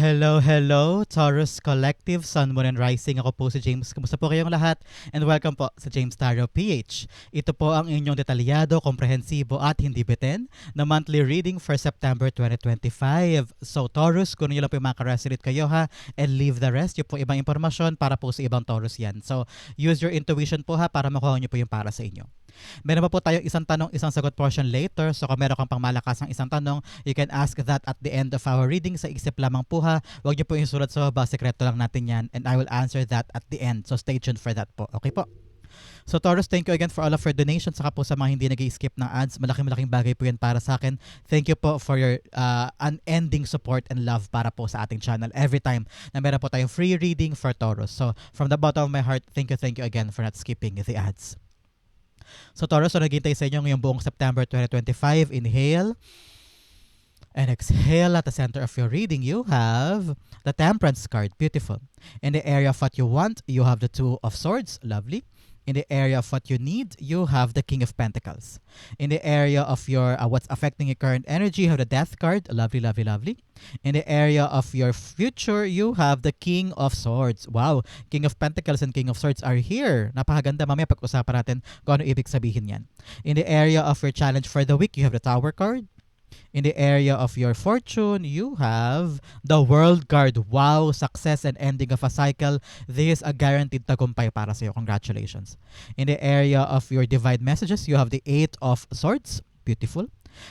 Hello, hello, Taurus Collective, Sun, Moon, and Rising. Ako po si James. Kumusta po kayong lahat? And welcome po sa James Tarot PH. Ito po ang inyong detalyado, komprehensibo at hindi bitin na monthly reading for September 2025. So Taurus, kunin nyo lang po yung mga karesolute kayo ha and leave the rest. Yung po ibang impormasyon para po sa ibang Taurus yan. So use your intuition po ha para makuha nyo po yung para sa inyo. Meron pa po tayo isang tanong, isang sagot portion later. So kung meron kang pang malakas ng isang tanong, you can ask that at the end of our reading sa isip lamang po ha. Huwag niyo po isulat sa baba, sekreto lang natin yan and I will answer that at the end. So stay tuned for that po. Okay po? So Taurus, thank you again for all of your donations. Saka po sa mga hindi nag skip ng ads, malaking malaking bagay po yan para sa akin. Thank you po for your uh, unending support and love para po sa ating channel every time na meron po tayong free reading for Taurus. So from the bottom of my heart, thank you, thank you again for not skipping the ads. So Taurus, so naghintay sa inyo ngayong buong September 2025. Inhale. And exhale at the center of your reading, you have the Temperance card. Beautiful. In the area of what you want, you have the Two of Swords. Lovely. In the area of what you need, you have the King of Pentacles. In the area of your uh, what's affecting your current energy, you have the Death card. Lovely, lovely, lovely. In the area of your future, you have the King of Swords. Wow, King of Pentacles and King of Swords are here. Napakaganda. Mamaya pag-usapan natin kung ano ibig sabihin yan. In the area of your challenge for the week, you have the Tower card. In the area of your fortune, you have the World card. Wow, success and ending of a cycle. This is a guaranteed tagumpay para sa iyo. Congratulations. In the area of your divine messages, you have the Eight of Swords. Beautiful.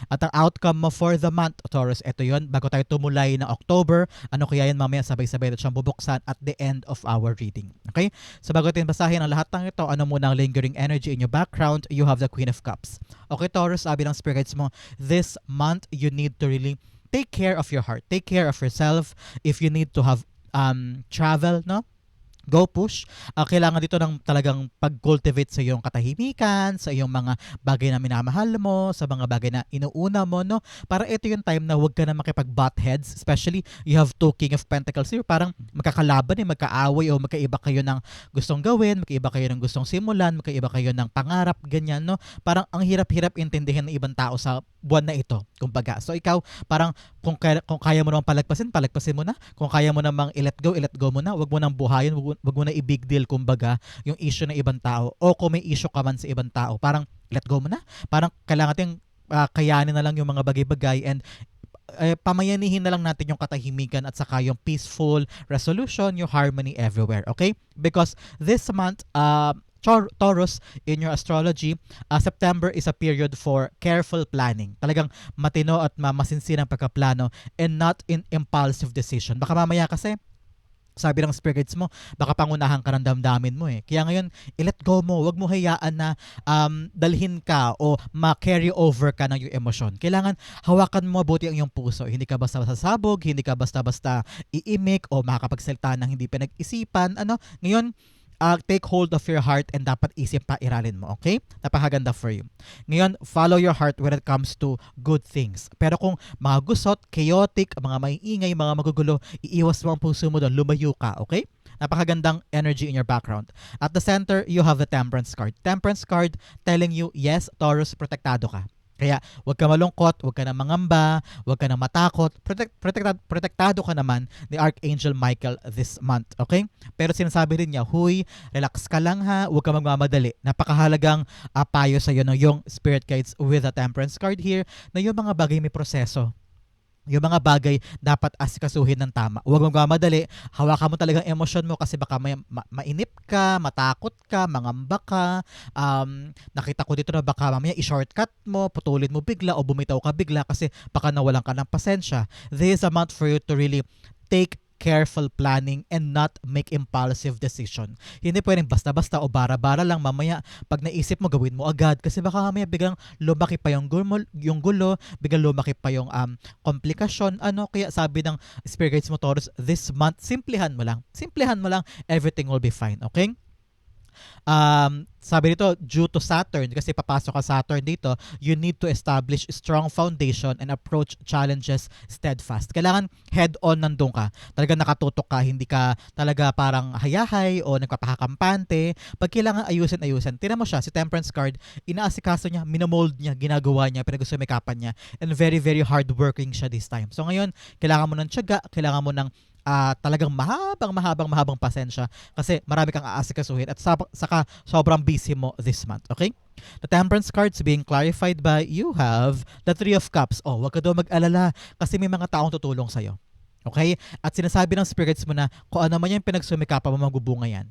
At ang outcome mo for the month, Taurus, ito yon bago tayo tumulay ng October, ano kaya yan mamaya sabay-sabay na siyang bubuksan at the end of our reading. Okay? So bago natin basahin ang lahat ng ito, ano muna ang lingering energy in your background, you have the Queen of Cups. Okay, Taurus, sabi ng spirits mo, this month you need to really take care of your heart. Take care of yourself. If you need to have um, travel, no? Go push. Uh, kailangan dito ng talagang pag-cultivate sa iyong katahimikan, sa iyong mga bagay na minamahal mo, sa mga bagay na inuuna mo, no? Para ito yung time na huwag ka na makipag-butt heads, especially you have two King of Pentacles here, parang magkakalaban eh, magkaaway o magkaiba kayo ng gustong gawin, magkaiba kayo ng gustong simulan, magkaiba kayo ng pangarap, ganyan, no? Parang ang hirap-hirap intindihin ng ibang tao sa buwan na ito, kumbaga. So ikaw, parang kung kaya, kung kaya mo namang palagpasin, palagpasin mo na. Kung kaya mo namang i-let go, i-let go mo na. Huwag mo nang buhayin, wag, wag mo na i-big deal, kumbaga, yung issue ng ibang tao. O kung may issue ka man sa ibang tao, parang let go mo na. Parang kailangan natin uh, kayanin na lang yung mga bagay-bagay and eh, pamayanihin na lang natin yung katahimikan at saka yung peaceful resolution, yung harmony everywhere, okay? Because this month, uh, Taurus in your astrology, uh, September is a period for careful planning. Talagang matino at masinsinang pagkaplano and not in impulsive decision. Baka mamaya kasi sabi ng spirits mo, baka pangunahan ka ng damdamin mo eh. Kaya ngayon, i-let go mo. Huwag mo hayaan na um, dalhin ka o ma-carry over ka ng yung emosyon. Kailangan hawakan mo mabuti ang iyong puso. Hindi ka basta-basta sabog, hindi ka basta-basta iimik o makakapagsalita ng hindi pinag-isipan. Ano? Ngayon, uh, take hold of your heart and dapat isip pa iralin mo, okay? Napakaganda for you. Ngayon, follow your heart when it comes to good things. Pero kung mga gusot, chaotic, mga maiingay, mga magugulo, iiwas mo ang puso mo doon, lumayo ka, okay? Napakagandang energy in your background. At the center, you have the temperance card. Temperance card telling you, yes, Taurus, protektado ka. Kaya huwag ka malungkot, huwag ka na mangamba, huwag ka na matakot. Protect, protectado, protektado ka naman ni Archangel Michael this month, okay? Pero sinasabi rin niya, huy, relax ka lang ha, huwag ka magmamadali. Napakahalagang uh, payo sa iyo no, yung spirit guides with the temperance card here na yung mga bagay may proseso yung mga bagay dapat asikasuhin ng tama. Huwag mong mamadali. Hawakan mo talagang emosyon mo kasi baka may, ma- mainip ka, matakot ka, mangamba ka. Um, nakita ko dito na baka mamaya i-shortcut mo, putulin mo bigla o bumitaw ka bigla kasi baka nawalan ka ng pasensya. This is a month for you to really take careful planning and not make impulsive decision. Hindi pwedeng basta-basta o bara-bara lang mamaya pag naisip mo gawin mo agad kasi baka mamaya biglang lumaki pa yung gulo, yung gulo biglang lumaki pa yung um, komplikasyon. Ano kaya sabi ng spirit guides mo Taurus this month simplihan mo lang. Simplihan mo lang everything will be fine, okay? Um, sabi dito, due to Saturn, kasi papasok ka Saturn dito, you need to establish strong foundation and approach challenges steadfast. Kailangan head-on nandun ka. Talaga nakatutok ka, hindi ka talaga parang hayahay o nagpapakakampante. Pag kailangan ayusin, ayusin. Tinan mo siya, si Temperance card, inaasikaso niya, minomold niya, ginagawa niya, pinagusumikapan niya, and very, very hardworking siya this time. So ngayon, kailangan mo ng tiyaga, kailangan mo ng ah, talagang mahabang mahabang mahabang pasensya kasi marami kang aasikasuhin at saka sobrang busy mo this month, okay? The temperance cards being clarified by you have the three of cups. Oh, wag ka daw mag-alala kasi may mga taong tutulong sa'yo. Okay? At sinasabi ng spirits mo na kung ano man yung pinagsumikapan mo, magubunga yan.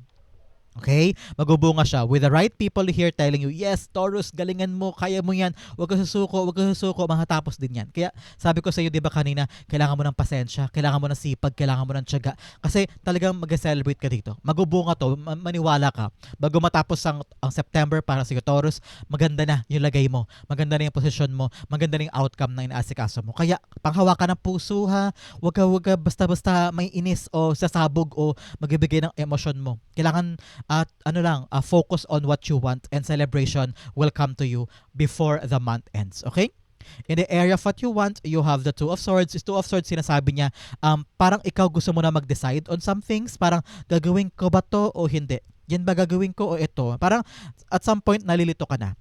Okay? Magubunga siya with the right people here telling you, yes, Taurus, galingan mo, kaya mo yan, huwag ka susuko, huwag ka susuko, mahatapos din yan. Kaya sabi ko sa iyo, di ba kanina, kailangan mo ng pasensya, kailangan mo ng sipag, kailangan mo ng tiyaga. Kasi talagang mag-celebrate ka dito. Magubunga to, ma- maniwala ka. Bago matapos ang, ang September para sa iyo, Taurus, maganda na yung lagay mo, maganda na yung posisyon mo, maganda na yung outcome na inaasikaso mo. Kaya panghawakan ng puso ha, huwag ka, huwag ka basta-basta may inis o sasabog o magbibigay ng emosyon mo. Kailangan at ano lang, uh, focus on what you want and celebration will come to you before the month ends. Okay? In the area of what you want, you have the Two of Swords. Is Two of Swords, sinasabi niya, um, parang ikaw gusto mo na mag-decide on some things. Parang gagawin ko ba to o hindi? Yan ba gagawin ko o ito? Parang at some point, nalilito ka na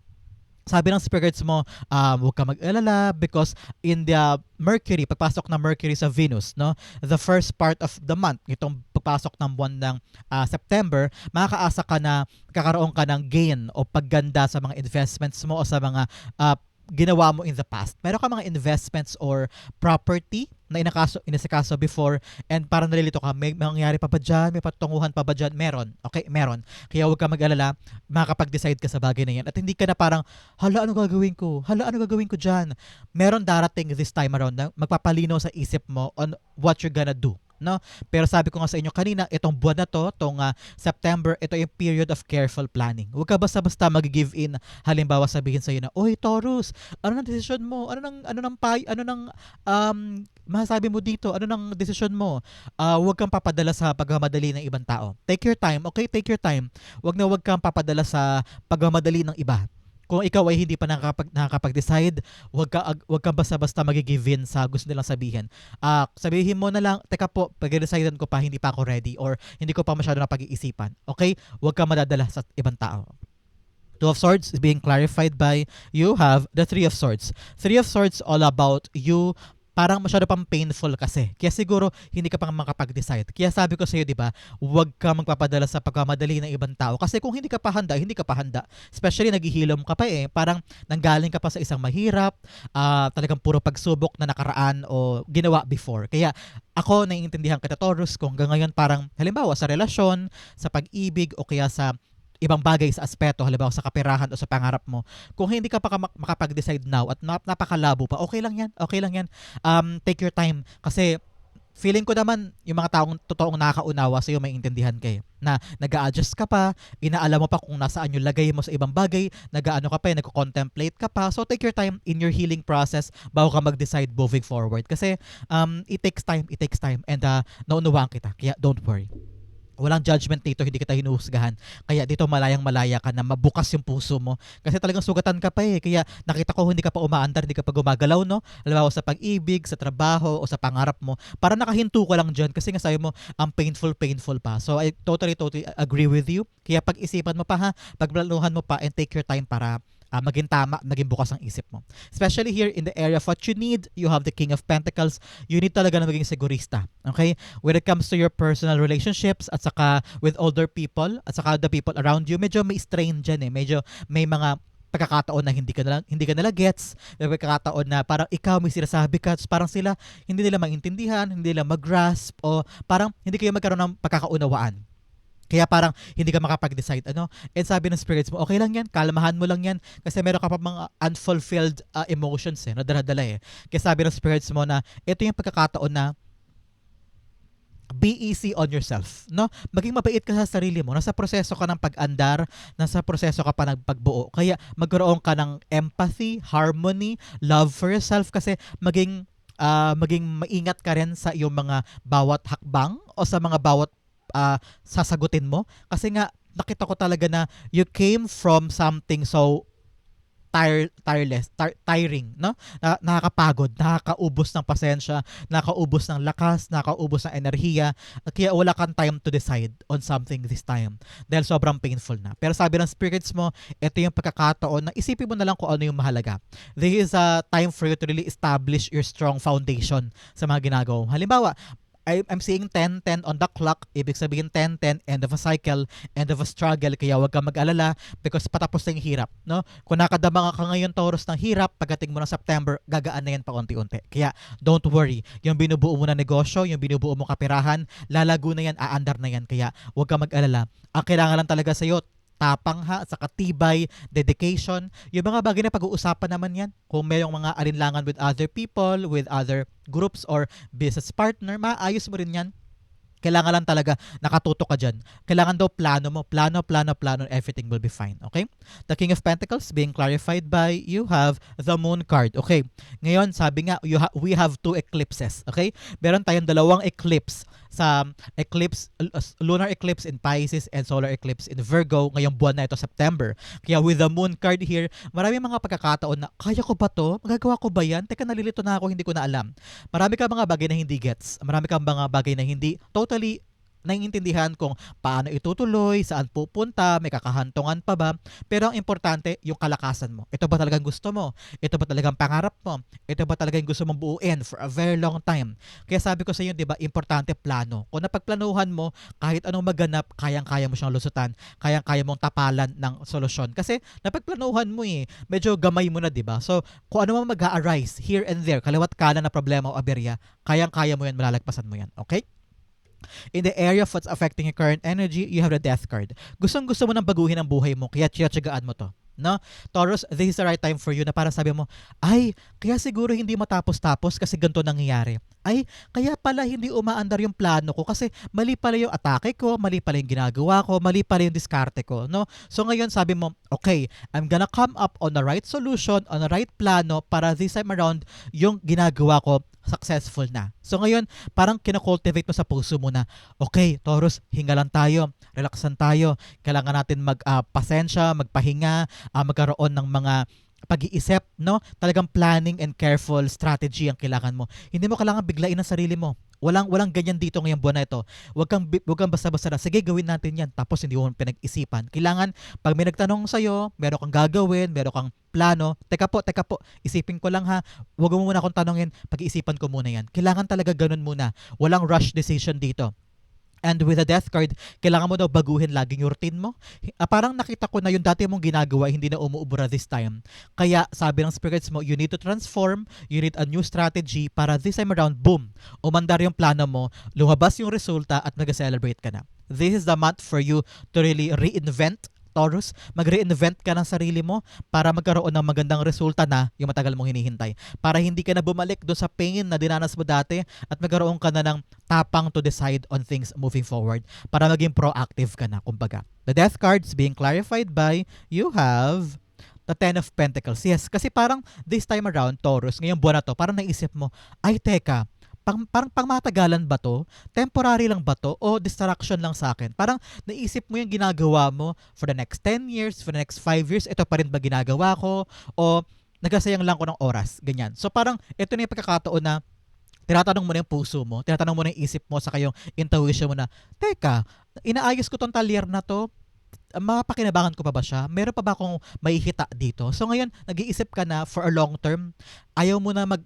sabi ng spirits mo, um, huwag ka mag-alala because in the Mercury, pagpasok ng Mercury sa Venus, no, the first part of the month, itong pagpasok ng buwan ng ah, September, makakaasa ka na kakaroon ka ng gain o pagganda sa mga investments mo o sa mga ah, ginawa mo in the past. Meron ka mga investments or property na inakaso, inasikaso before and parang nalilito ka, may mangyayari pa ba dyan? May patunguhan pa ba dyan? Meron. Okay, meron. Kaya huwag ka mag-alala, makakapag-decide ka sa bagay na yan. At hindi ka na parang, hala, ano gagawin ko? Hala, ano gagawin ko dyan? Meron darating this time around na magpapalino sa isip mo on what you're gonna do no? Pero sabi ko nga sa inyo kanina, itong buwan na to, itong ah, September, ito yung period of careful planning. Huwag ka basta-basta mag-give in. Halimbawa sabihin sa iyo na, "Oy, Taurus, ano nang desisyon mo? Ano nang ano nang pay, ano nang um masasabi mo dito? Ano nang desisyon mo? Ah, huwag kang papadala sa pagmamadali ng ibang tao. Take your time, okay? Take your time. Huwag na huwag kang papadala sa pagmamadali ng iba kung ikaw ay hindi pa nakakapag, nakakapag-decide, huwag ka ag- huwag ka basta-basta magi-give in sa gusto nilang sabihin. Ah, sabihin mo na lang, teka po, pag-decidean ko pa, hindi pa ako ready or hindi ko pa masyado na pag-iisipan. Okay? Huwag ka madadala sa ibang tao. Two of Swords is being clarified by you have the Three of Swords. Three of Swords all about you parang masyado pang painful kasi. Kaya siguro hindi ka pang makapag-decide. Kaya sabi ko sa iyo, 'di ba, huwag ka magpapadala sa pagkamadali ng ibang tao kasi kung hindi ka pa handa, hindi ka pa handa. Especially naghihilom ka pa eh, parang nanggaling ka pa sa isang mahirap, ah, talagang puro pagsubok na nakaraan o ginawa before. Kaya ako naiintindihan kita Taurus kung hanggang ngayon parang halimbawa sa relasyon, sa pag-ibig o kaya sa ibang bagay sa aspeto, halimbawa sa kaperahan o sa pangarap mo, kung hindi ka pa ka- makapag-decide now at nap- napakalabo pa, okay lang yan, okay lang yan. Um, take your time kasi feeling ko naman yung mga taong totoong nakakaunawa sa iyo may intindihan kayo na nag adjust ka pa, inaalam mo pa kung nasaan yung lagay mo sa ibang bagay, nag-ano ka pa, eh, nagko-contemplate ka pa. So take your time in your healing process bago ka mag-decide moving forward. Kasi um, it takes time, it takes time and uh, naunawaan kita. Kaya don't worry. Walang judgment dito, hindi kita hinuhusgahan. Kaya dito malayang malaya ka na mabukas yung puso mo. Kasi talagang sugatan ka pa eh. Kaya nakita ko hindi ka pa umaandar, hindi ka pa gumagalaw, no? Halimbawa sa pag-ibig, sa trabaho, o sa pangarap mo. Para nakahinto ka lang dyan kasi nga sabi mo, ang painful, painful pa. So I totally, totally agree with you. Kaya pag-isipan mo pa ha, pagplanuhan mo pa and take your time para ah, maging tama, maging bukas ang isip mo. Especially here in the area of what you need, you have the King of Pentacles. You need talaga na maging sigurista. Okay? When it comes to your personal relationships at saka with older people at saka the people around you, medyo may strain dyan eh. Medyo may mga pagkakataon na hindi ka na hindi ka nila gets, may pagkakataon na parang ikaw may sinasabi ka, parang sila hindi nila maintindihan, hindi nila mag-grasp o parang hindi kayo magkaroon ng pagkakaunawaan. Kaya parang hindi ka makapag-decide ano. And sabi ng spirits mo, okay lang yan, kalmahan mo lang yan kasi meron ka pa mga unfulfilled uh, emotions eh, na dala eh. Kaya sabi ng spirits mo na ito yung pagkakataon na be easy on yourself, no? Maging mabait ka sa sarili mo. Nasa proseso ka ng pag-andar, nasa proseso ka pa ng pagbuo. Kaya magkaroon ka ng empathy, harmony, love for yourself kasi maging ah, maging maingat ka rin sa iyong mga bawat hakbang o sa mga bawat ah, sasagutin mo kasi nga nakita ko talaga na you came from something so tire, tireless, tir- tiring, no? Na, nakakapagod, nakakaubos ng pasensya, nakakaubos ng lakas, nakakaubos ng enerhiya, kaya wala kang time to decide on something this time dahil sobrang painful na. Pero sabi ng spirits mo, ito yung pagkakataon na isipin mo na lang kung ano yung mahalaga. This is a time for you to really establish your strong foundation sa mga ginagawa. Halimbawa, I, I'm seeing 10-10 on the clock. Ibig sabihin 10-10, end of a cycle, end of a struggle. Kaya huwag kang mag-alala because patapos na yung hirap. No? Kung nakadama ka ngayon, Taurus, ng hirap, pagdating mo ng September, gagaan na yan pa unti-unti. Kaya don't worry. Yung binubuo mo na negosyo, yung binubuo mo kapirahan, lalago na yan, aandar na yan. Kaya huwag kang mag-alala. Ang kailangan lang talaga sa'yo, tapang ha, sa katibay, dedication. Yung mga bagay na pag-uusapan naman yan. Kung mayroong mga alinlangan with other people, with other groups or business partner, maayos mo rin yan. Kailangan lang talaga nakatutok ka dyan. Kailangan daw plano mo. Plano, plano, plano, everything will be fine. Okay? The King of Pentacles being clarified by you have the Moon card. Okay? Ngayon, sabi nga, you ha- we have two eclipses. Okay? Meron tayong dalawang eclipse sa eclipse, lunar eclipse in Pisces and solar eclipse in Virgo ngayong buwan na ito, September. Kaya with the Moon card here, marami mga pagkakataon na, kaya ko ba to? Magagawa ko ba yan? Teka, nalilito na ako, hindi ko na alam. Marami ka mga bagay na hindi gets. Marami ka mga bagay na hindi totally naiintindihan kung paano itutuloy, saan pupunta, may kakahantungan pa ba. Pero ang importante, yung kalakasan mo. Ito ba talagang gusto mo? Ito ba talagang pangarap mo? Ito ba talagang gusto mong buuin for a very long time? Kaya sabi ko sa iyo, di ba, importante plano. Kung napagplanuhan mo, kahit anong maganap, kayang-kaya mo siyang lusutan, kayang-kaya mong tapalan ng solusyon. Kasi napagplanuhan mo eh, medyo gamay mo na, di ba? So, kung ano man mag-arise here and there, kaliwat kanan na problema o aberya, kayang-kaya mo yan, malalagpasan mo yan. Okay? In the area of what's affecting your current energy, you have the death card. Gustong gusto mo nang baguhin ang buhay mo, kaya tiyatsagaan mo to. No? Taurus, this is the right time for you na para sabi mo, ay, kaya siguro hindi matapos-tapos kasi ganito nangyayari. Ay, kaya pala hindi umaandar yung plano ko kasi mali pala yung atake ko, mali pala yung ginagawa ko, mali pala yung diskarte ko. No? So ngayon sabi mo, okay, I'm gonna come up on the right solution, on the right plano para this time around, yung ginagawa ko successful na. So ngayon, parang kinakultivate mo sa puso mo na, okay, Taurus, hinga lang tayo, relaxan tayo, kailangan natin magpasensya, magpahinga, uh, magkaroon ng mga pag-iisip, no? Talagang planning and careful strategy ang kailangan mo. Hindi mo kailangan biglain ang sarili mo. Walang walang ganyan dito ngayong buwan na ito. Huwag kang huwag kang basta-basta na, sige, gawin natin 'yan tapos hindi mo pinag-isipan. Kailangan pag may nagtanong sa iyo, meron kang gagawin, meron kang plano. Teka po, teka po, isipin ko lang ha. Huwag mo muna akong tanongin, pag-iisipan ko muna 'yan. Kailangan talaga ganun muna. Walang rush decision dito. And with a death card, kailangan mo daw baguhin laging yung routine mo. Uh, parang nakita ko na yung dati mong ginagawa, hindi na umuubra this time. Kaya sabi ng spirits mo, you need to transform, you need a new strategy para this time around, boom, umandar yung plano mo, lumabas yung resulta at nag-celebrate ka na. This is the month for you to really reinvent Taurus, mag-reinvent ka ng sarili mo para magkaroon ng magandang resulta na yung matagal mong hinihintay. Para hindi ka na bumalik doon sa pain na dinanas mo dati at magkaroon ka na ng tapang to decide on things moving forward para maging proactive ka na, kumbaga. The death cards being clarified by you have the Ten of Pentacles. Yes, kasi parang this time around, Taurus, ngayong buwan na to, parang naisip mo, ay teka, pang, parang pangmatagalan ba to? Temporary lang ba to? O distraction lang sa akin? Parang naisip mo yung ginagawa mo for the next 10 years, for the next 5 years, ito pa rin ba ginagawa ko? O nagasayang lang ko ng oras? Ganyan. So parang ito na yung pagkakataon na tinatanong mo na yung puso mo, tinatanong mo na yung isip mo sa kayong intuition mo na, teka, inaayos ko tong talyer na to, mapakinabangan ko pa ba siya? Meron pa ba akong mahihita dito? So ngayon, nag-iisip ka na for a long term, ayaw mo na mag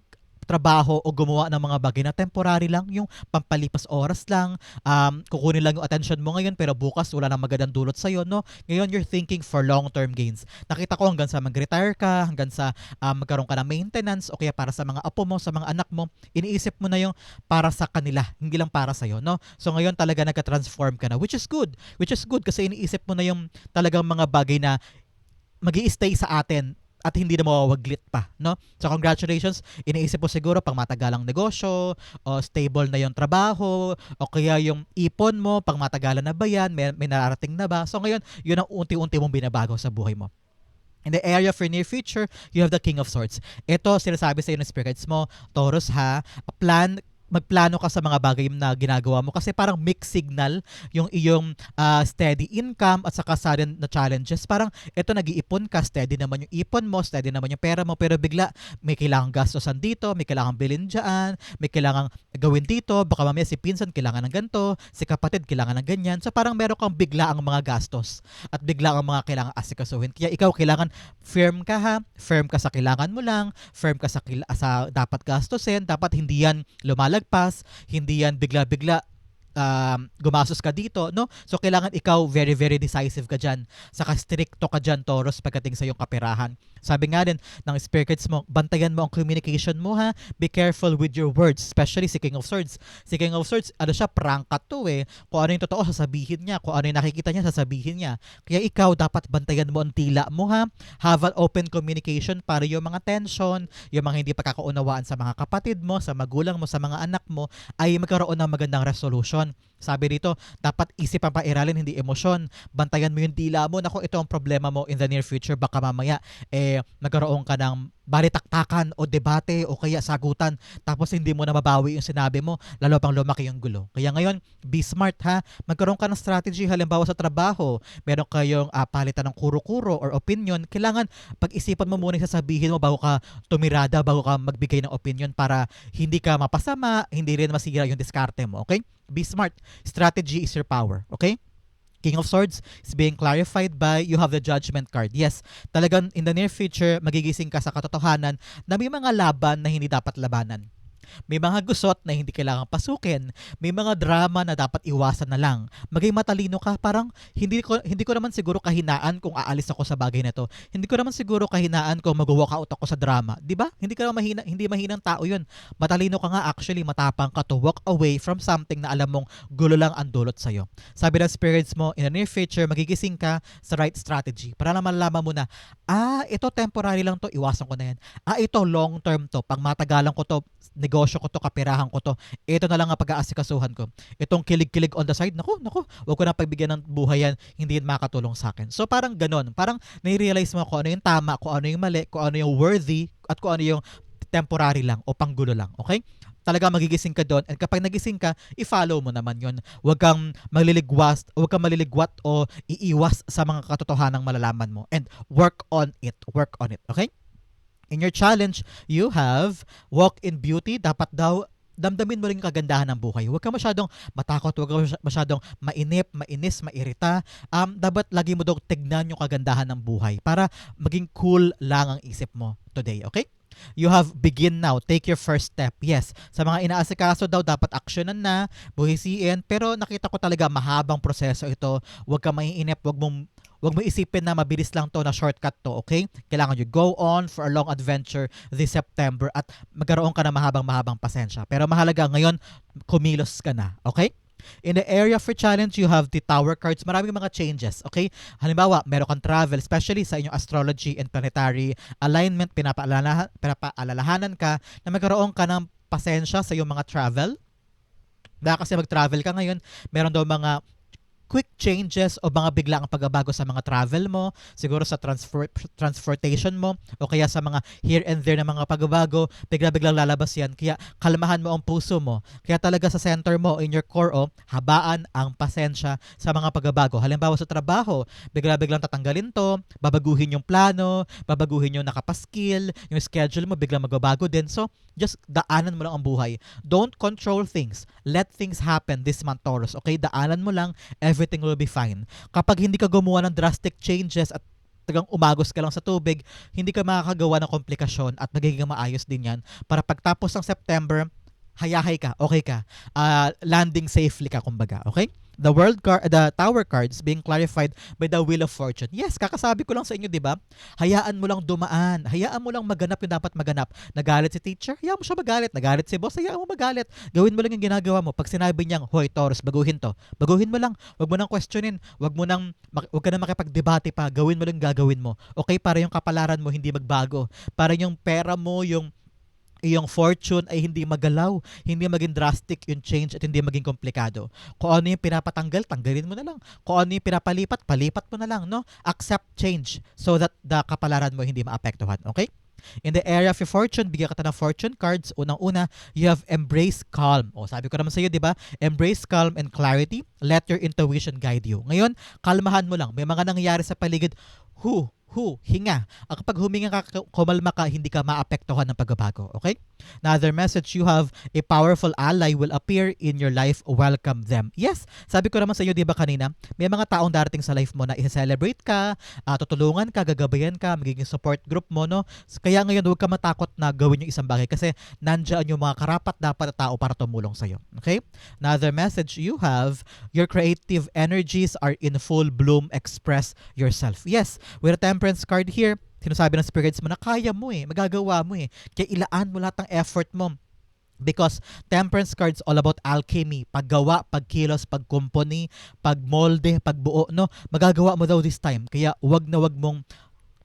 trabaho o gumawa ng mga bagay na temporary lang, yung pampalipas oras lang, um, kukunin lang yung attention mo ngayon pero bukas wala nang magandang dulot sa'yo, no? Ngayon you're thinking for long-term gains. Nakita ko hanggang sa mag-retire ka, hanggang sa um, magkaroon ka ng maintenance o kaya para sa mga apo mo, sa mga anak mo, iniisip mo na yung para sa kanila, hindi lang para sa'yo, no? So ngayon talaga nagka-transform ka na, which is good. Which is good kasi iniisip mo na yung talagang mga bagay na mag stay sa atin at hindi na mawawaglit pa, no? So congratulations, iniisip mo siguro pang matagalang negosyo, o stable na yung trabaho, o kaya yung ipon mo, pang matagalan na ba yan, may, may nararating na ba? So ngayon, yun ang unti-unti mong binabago sa buhay mo. In the area for near future, you have the King of Swords. Ito, sinasabi sa iyo ng spirits mo, Taurus ha, plan magplano ka sa mga bagay na ginagawa mo kasi parang mixed signal yung iyong ah, steady income at saka sudden na challenges. Parang ito nag-iipon ka, steady naman yung ipon mo, steady naman yung pera mo, pero bigla may kailangan gastosan dito, may kailangan bilhin dyan, may kailangan gawin dito, baka mamaya si pinsan kailangan ng ganito, si kapatid kailangan ng ganyan. So parang meron kang bigla ang mga gastos at bigla ang mga kailangan asikasuhin. Kaya ikaw kailangan firm ka ha, firm ka sa kailangan mo lang, firm ka sa, sa dapat gastusin, dapat hindi yan lumalagpas, hindi yan bigla-bigla um, gumastos ka dito, no? So, kailangan ikaw very, very decisive ka dyan. Saka stricto ka dyan, Taurus, pagdating sa iyong kaperahan. Sabi nga din ng spirits mo, bantayan mo ang communication mo, ha? Be careful with your words, especially si King of Swords. Si King of Swords, ano siya, prangka to eh. Kung ano yung totoo, sasabihin niya. Kung ano yung nakikita niya, sasabihin niya. Kaya ikaw, dapat bantayan mo ang tila mo, ha? Have an open communication para yung mga tension, yung mga hindi pagkakaunawaan sa mga kapatid mo, sa magulang mo, sa mga anak mo, ay magkaroon ng magandang resolution. 7 Sabi dito, dapat isip ang pairalin, hindi emosyon. Bantayan mo yung dila mo. Naku, ito ang problema mo in the near future. Baka mamaya, eh, nagkaroon ka ng balitaktakan o debate o kaya sagutan tapos hindi mo na mabawi yung sinabi mo lalo pang lumaki yung gulo. Kaya ngayon, be smart ha. Magkaroon ka ng strategy halimbawa sa trabaho. Meron kayong ah, palitan ng kuro-kuro or opinion. Kailangan pag-isipan mo muna yung sasabihin mo bago ka tumirada, bago ka magbigay ng opinion para hindi ka mapasama, hindi rin masira yung diskarte mo. Okay? Be smart. Strategy is your power. Okay? King of Swords is being clarified by you have the Judgment card. Yes, talagang in the near future, magigising ka sa katotohanan na may mga laban na hindi dapat labanan. May mga gusot na hindi kailangang pasukin. May mga drama na dapat iwasan na lang. Maging matalino ka, parang hindi ko hindi ko naman siguro kahinaan kung aalis ako sa bagay na to. Hindi ko naman siguro kahinaan kung mag-walk out ako sa drama, 'di ba? Hindi ka naman mahina, hindi mahinang tao 'yun. Matalino ka nga actually, matapang ka to walk away from something na alam mong gulo lang ang dulot sa Sabi ng spirits mo, in the near future, magigising ka sa right strategy para naman malaman mo na, ah, ito temporary lang to, iwasan ko na yan. Ah, ito long term to, pang matagalan ko to, negosyo ko to, kapirahan ko to, ito na lang ang pag-aasikasuhan ko. Itong kilig-kilig on the side, naku, naku, wag ko na pagbigyan ng buhay yan, hindi yan makatulong sa akin. So parang ganon, parang nai-realize mo kung ano yung tama, kung ano yung mali, kung ano yung worthy, at kung ano yung temporary lang o panggulo lang, okay? talaga magigising ka doon and kapag nagising ka, i-follow mo naman yon. Huwag kang maliligwas, huwag kang maliligwat o iiwas sa mga katotohanang malalaman mo and work on it. Work on it, okay? In your challenge, you have walk in beauty. Dapat daw damdamin mo rin yung kagandahan ng buhay. Huwag ka masyadong matakot, huwag ka masy- masyadong mainip, mainis, mairita. Um, dapat lagi mo daw tignan yung kagandahan ng buhay para maging cool lang ang isip mo today, okay? You have begin now. Take your first step. Yes. Sa mga inaasikaso daw, dapat aksyonan na, buhisiin. Pero nakita ko talaga mahabang proseso ito. Huwag ka maiinip. Huwag mong Huwag mo isipin na mabilis lang to na shortcut to, okay? Kailangan you go on for a long adventure this September at magkaroon ka na mahabang-mahabang pasensya. Pero mahalaga ngayon, kumilos ka na, okay? In the area for challenge, you have the tower cards. Maraming mga changes, okay? Halimbawa, meron kang travel, especially sa inyong astrology and planetary alignment, pinapaalala, pinapaalalahanan ka na magkaroon ka ng pasensya sa iyong mga travel. Dahil kasi mag-travel ka ngayon, meron daw mga quick changes o mga biglaang pagbabago sa mga travel mo, siguro sa transfer, transportation mo, o kaya sa mga here and there na mga pagbabago, bigla-biglang lalabas yan. Kaya kalmahan mo ang puso mo. Kaya talaga sa center mo, in your core, oh, habaan ang pasensya sa mga pagbabago. Halimbawa sa trabaho, bigla-biglang tatanggalin to, babaguhin yung plano, babaguhin yung nakapaskil, yung schedule mo, biglang magbabago din. So, just daanan mo lang ang buhay. Don't control things. Let things happen this month, Taurus. Okay? Daanan mo lang, everything will be fine. Kapag hindi ka gumawa ng drastic changes at tagang umagos ka lang sa tubig, hindi ka makakagawa ng komplikasyon at magiging maayos din yan para pagtapos ng September, hayahay ka, okay ka. Ah, landing safely ka, kumbaga. Okay? The world card, the tower cards being clarified by the wheel of fortune. Yes, kakasabi ko lang sa inyo, 'di ba? Hayaan mo lang dumaan. Hayaan mo lang maganap yung dapat maganap. Nagalit si teacher, hayaan mo siya magalit. Nagalit si boss, hayaan mo magalit. Gawin mo lang yung ginagawa mo. Pag sinabi niyang, "Hoy, Taurus, baguhin 'to." Baguhin mo lang. Huwag mo nang questionin. Huwag mo nang huwag ka na makipagdebate pa. Gawin mo lang gagawin mo. Okay, para yung kapalaran mo hindi magbago. Para yung pera mo, yung iyong fortune ay hindi magalaw, hindi maging drastic yung change at hindi maging komplikado. Kung ano yung pinapatanggal, tanggalin mo na lang. Kung ano yung pinapalipat, palipat mo na lang, no? Accept change so that the kapalaran mo hindi maapektuhan, okay? In the area of your fortune, bigyan kita ng fortune cards. Unang-una, you have embrace calm. O, sabi ko naman sa iyo, di ba? Embrace calm and clarity. Let your intuition guide you. Ngayon, kalmahan mo lang. May mga nangyayari sa paligid. Who? Who? Hinga. Ang kapag huminga ka, kumalma ka, hindi ka maapektuhan ng pagbabago. Okay? Another message, you have a powerful ally will appear in your life. Welcome them. Yes, sabi ko naman sa iyo, di ba kanina, may mga taong darating sa life mo na i-celebrate ka, ah, tutulungan ka, gagabayan ka, magiging support group mo, no? Kaya ngayon, huwag ka matakot na gawin yung isang bagay kasi nandyan yung mga karapat dapat na tao para tumulong sa'yo. Okay? Another message you have, your creative energies are in full bloom. Express yourself. Yes, with a temperance card here, sinasabi ng spirits mo na kaya mo eh, magagawa mo eh. Kaya ilaan mo lahat ng effort mo. Because temperance cards all about alchemy, paggawa, pagkilos, pagkumpuni, pagmolde, pagbuo, no? Magagawa mo daw this time. Kaya wag na wag mong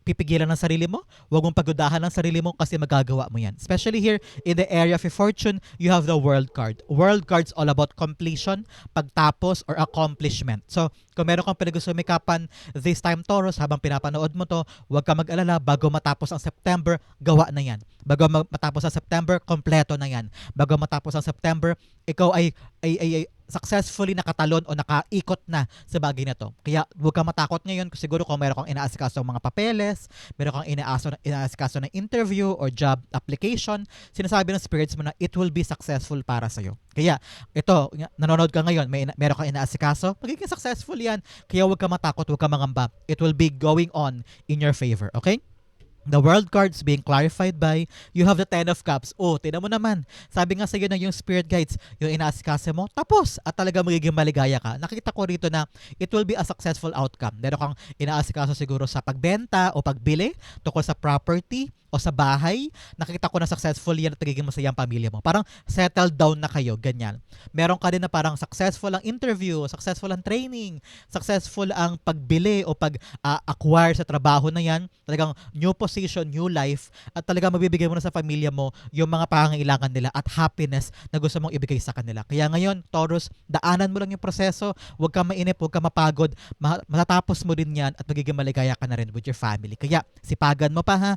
pipigilan ng sarili mo, wag mong pagudahan ng sarili mo kasi magagawa mo yan. Especially here in the area of your fortune, you have the world card. World cards all about completion, pagtapos, or accomplishment. So, kung meron kang pinagusumikapan this time Taurus, habang pinapanood mo to, huwag ka mag-alala, bago matapos ang September, gawa na yan. Bago ma- matapos ang September, kompleto na yan. Bago matapos ang September, ikaw ay, ay, ay, ay successfully nakatalon o nakaikot na sa bagay na to. Kaya huwag kang matakot ngayon kasi siguro kung meron kang inaasikaso mga papeles, meron kang inaaso, inaasikaso ng interview or job application, sinasabi ng spirits mo na it will be successful para sa'yo. Kaya ito, nanonood ka ngayon, may meron kang inaasikaso, magiging successful yan. Kaya huwag ka matakot, huwag ka mangamba. It will be going on in your favor. Okay? The world cards being clarified by you have the Ten of Cups. Oh, tinan mo naman. Sabi nga sa iyo ng yung spirit guides, yung inaasikase mo, tapos at talaga magiging maligaya ka. Nakita ko rito na it will be a successful outcome. Meron kang inaasikaso siguro sa pagbenta o pagbili tungkol sa property o sa bahay. Nakita ko na successful yan at nagiging masaya ang pamilya mo. Parang settled down na kayo, ganyan. Meron ka din na parang successful ang interview, successful ang training, successful ang pagbili o pag-acquire sa trabaho na yan. Talagang new position, new life at talagang mabibigay mo na sa pamilya mo yung mga pangangailangan nila at happiness na gusto mong ibigay sa kanila. Kaya ngayon, Taurus, daanan mo lang yung proseso. Huwag kang mainip, huwag kang mapagod. Ma- matatapos mo din yan at magiging maligaya ka na rin with your family. Kaya sipagan mo pa ha.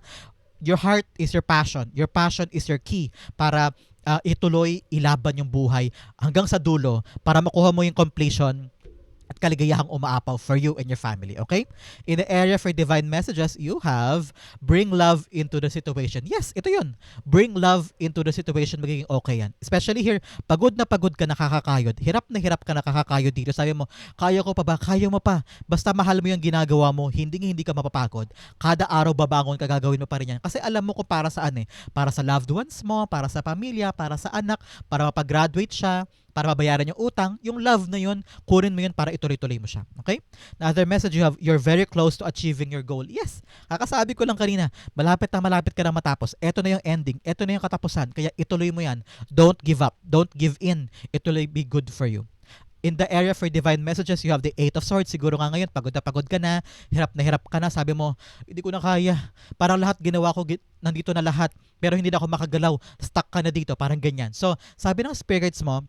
Your heart is your passion. Your passion is your key para ah, ituloy, ilaban yung buhay hanggang sa dulo para makuha mo yung completion at kaligayahang umaapaw for you and your family, okay? In the area for divine messages, you have bring love into the situation. Yes, ito yun. Bring love into the situation, magiging okay yan. Especially here, pagod na pagod ka nakakakayod, hirap na hirap ka nakakakayod dito. Sabi mo, kaya ko pa ba? Kaya mo pa. Basta mahal mo yung ginagawa mo, hindi hindi ka mapapagod. Kada araw babangon ka, gagawin mo pa rin yan. Kasi alam mo kung para saan eh. Para sa loved ones mo, para sa pamilya, para sa anak, para mapag-graduate siya, para mabayaran yung utang, yung love na yun, kunin mo yun para ituloy-tuloy mo siya. Okay? Another message you have, you're very close to achieving your goal. Yes, kakasabi ko lang kanina, malapit na malapit ka na matapos. Ito na yung ending, ito na yung katapusan, kaya ituloy mo yan. Don't give up, don't give in. It will be good for you. In the area for divine messages, you have the Eight of Swords. Siguro nga ngayon, pagod na pagod ka na, hirap na hirap ka na. Sabi mo, hindi ko na kaya. Parang lahat ginawa ko, nandito na lahat. Pero hindi na ako makagalaw. Stuck ka na dito. Parang ganyan. So, sabi ng spirits mo,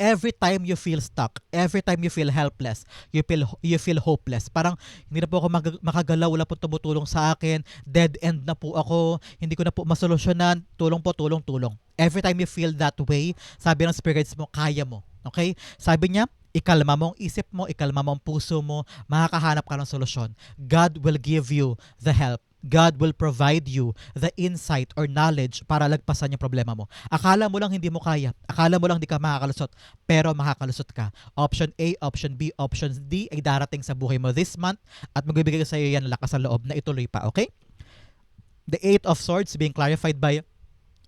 every time you feel stuck, every time you feel helpless, you feel you feel hopeless. Parang hindi na po ako mag- makagalaw, wala po tumutulong sa akin, dead end na po ako, hindi ko na po masolusyonan, tulong po, tulong, tulong. Every time you feel that way, sabi ng spirits mo, kaya mo. Okay? Sabi niya, ikalma mo ang isip mo, ikalma mo ang puso mo, makakahanap ka ng solusyon. God will give you the help. God will provide you the insight or knowledge para lagpasan yung problema mo. Akala mo lang hindi mo kaya. Akala mo lang hindi ka makakalusot. Pero makakalusot ka. Option A, option B, option D ay darating sa buhay mo this month at magbibigay sa iyo yan lakas ng loob na ituloy pa. Okay? The Eight of Swords being clarified by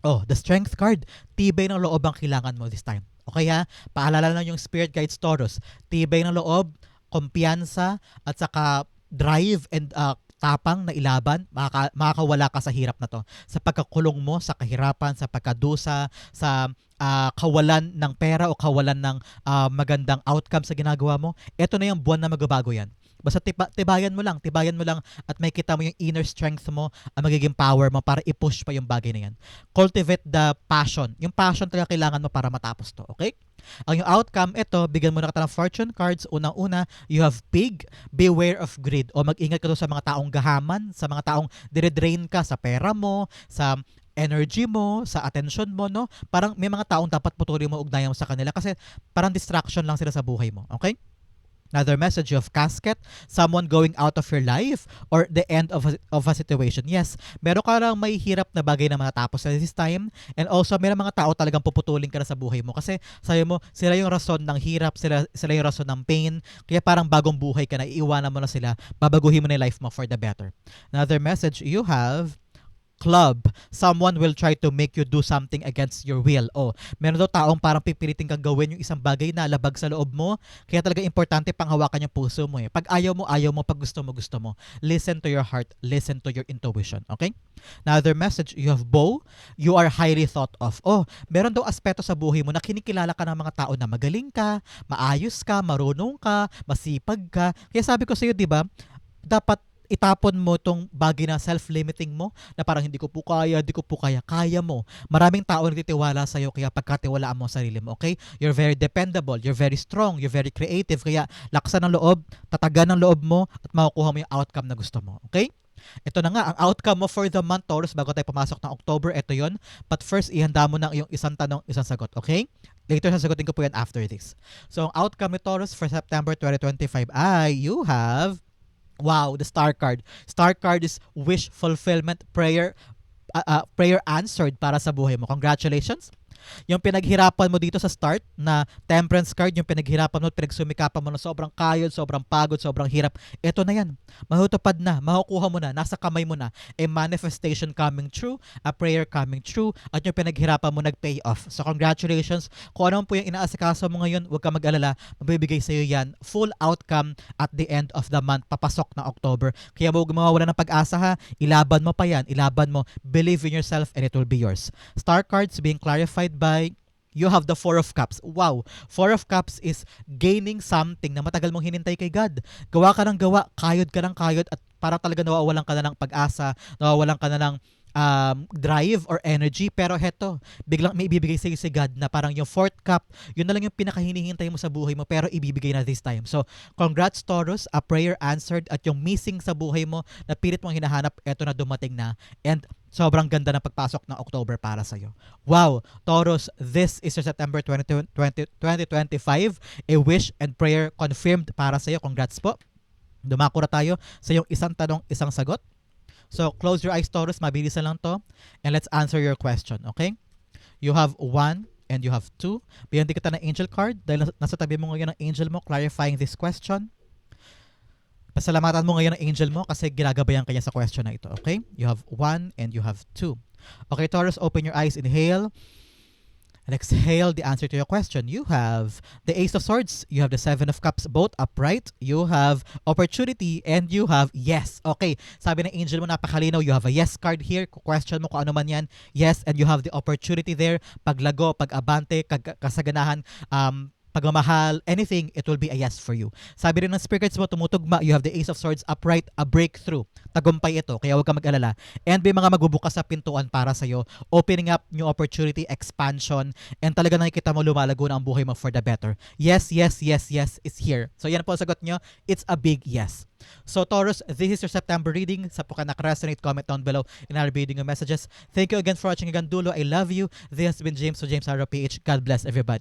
Oh, the Strength card. Tibay ng loob ang kailangan mo this time. Okay ha? Paalala lang yung Spirit Guides Taurus. Tibay ng loob, kumpiyansa, at saka drive and uh, tapang na ilaban, makaka- makakawala ka sa hirap na to. Sa pagkakulong mo, sa kahirapan, sa pagkadusa, sa ah, kawalan ng pera o kawalan ng ah, magandang outcome sa ginagawa mo, eto na yung buwan na magbabago yan. Basta tiba- tibayan mo lang, tibayan mo lang at may kita mo yung inner strength mo, ang magiging power mo para i-push pa yung bagay na yan. Cultivate the passion. Yung passion talaga kailangan mo para matapos to, okay? Ang yung outcome, ito, bigyan mo na kita ng fortune cards. Unang-una, you have pig, beware of greed. O mag-ingat ka doon sa mga taong gahaman, sa mga taong dire-drain ka sa pera mo, sa energy mo, sa attention mo, no? Parang may mga taong dapat putulin mo ugnayan mo sa kanila kasi parang distraction lang sila sa buhay mo. Okay? Another message have casket, someone going out of your life or the end of a, of a situation. Yes, meron ka lang may hirap na bagay na matatapos sa this time and also meron mga tao talagang puputulin ka na sa buhay mo kasi sabi mo sila yung rason ng hirap, sila, sila yung rason ng pain, kaya parang bagong buhay ka na, iiwanan mo na sila, babaguhin mo na yung life mo for the better. Another message you have club, someone will try to make you do something against your will. Oh, meron daw taong parang pipilitin kang gawin yung isang bagay na labag sa loob mo. Kaya talaga importante panghawakan yung puso mo eh. Pag ayaw mo, ayaw mo. Pag gusto mo, gusto mo. Listen to your heart. Listen to your intuition. Okay? Another message, you have bow. You are highly thought of. Oh, meron daw aspeto sa buhay mo na kinikilala ka ng mga tao na magaling ka, maayos ka, marunong ka, masipag ka. Kaya sabi ko sa iyo, di ba, dapat itapon mo tong bagay na self-limiting mo na parang hindi ko po kaya, hindi ko po kaya. Kaya mo. Maraming tao nagtitiwala sa'yo kaya pagkatiwalaan mo sarili mo, okay? You're very dependable, you're very strong, you're very creative. Kaya laksan ng loob, tatagan ng loob mo at makukuha mo yung outcome na gusto mo, okay? Ito na nga, ang outcome mo for the month, Taurus, bago tayo pumasok ng October, ito yon. But first, ihanda mo na yung isang tanong, isang sagot, okay? Later, sasagutin ko po yan after this. So, ang outcome ni Taurus for September 2025 ay you have Wow, the star card. Star card is wish fulfillment, prayer uh, uh, prayer answered para sa buhay mo. Congratulations. Yung pinaghirapan mo dito sa start na temperance card, yung pinaghirapan mo, pinagsumikapan mo na sobrang kayod, sobrang pagod, sobrang hirap, ito na yan. Mahutupad na, makukuha mo na, nasa kamay mo na. A manifestation coming true, a prayer coming true, at yung pinaghirapan mo nag-pay off. So congratulations. Kung ano po yung inaasikaso mo ngayon, huwag ka mag-alala. Mabibigay sa iyo yan. Full outcome at the end of the month, papasok na October. Kaya huwag mawawala ng pag-asa ha. Ilaban mo pa yan. Ilaban mo. Believe in yourself and it will be yours. Star cards being clarified by you have the Four of Cups. Wow! Four of Cups is gaining something na matagal mong hinintay kay God. Gawa ka ng gawa, kayod ka ng kayod at para talaga nawawalan ka na ng pag-asa, nawawalan ka na ng um, drive or energy. Pero heto, biglang may ibibigay sa iyo si God na parang yung fourth cup, yun na lang yung pinakahinihintay mo sa buhay mo pero ibibigay na this time. So, congrats Taurus, a prayer answered at yung missing sa buhay mo na pilit mong hinahanap, eto na dumating na. And sobrang ganda ng pagpasok ng October para sa'yo. Wow! Taurus, this is your September 20, 20, 2025. A wish and prayer confirmed para sa'yo. Congrats po. Dumako na tayo sa yung isang tanong, isang sagot. So, close your eyes, Taurus. Mabilis lang to. And let's answer your question, okay? You have one and you have two. Bigyan din kita ng angel card dahil nas- nasa tabi mo ngayon ng angel mo clarifying this question. Pasalamatan mo ngayon ng angel mo kasi ginagabayan kanya sa question na ito, okay? You have one and you have two. Okay, Taurus, open your eyes, inhale. And exhale the answer to your question. You have the Ace of Swords, you have the Seven of Cups, both upright. You have opportunity and you have yes. Okay, sabi ng angel mo napakalinaw, you have a yes card here. Question mo kung ano man yan. Yes, and you have the opportunity there. Paglago, pag-abante, kasaganahan, um, pagmamahal, anything, it will be a yes for you. Sabi rin ng spirits mo, tumutugma, you have the Ace of Swords upright, a breakthrough. Tagumpay ito, kaya huwag ka mag-alala. And may mga magbubukas sa pintuan para sa'yo, opening up new opportunity, expansion, and talaga nakikita mo lumalago na ang buhay mo for the better. Yes, yes, yes, yes is here. So yan po ang sagot nyo, it's a big yes. So Taurus, this is your September reading. Sa po ka nakaresonate, comment down below in our reading yung messages. Thank you again for watching again, Dulo. I love you. This has been James, so James Arrow PH. God bless everybody.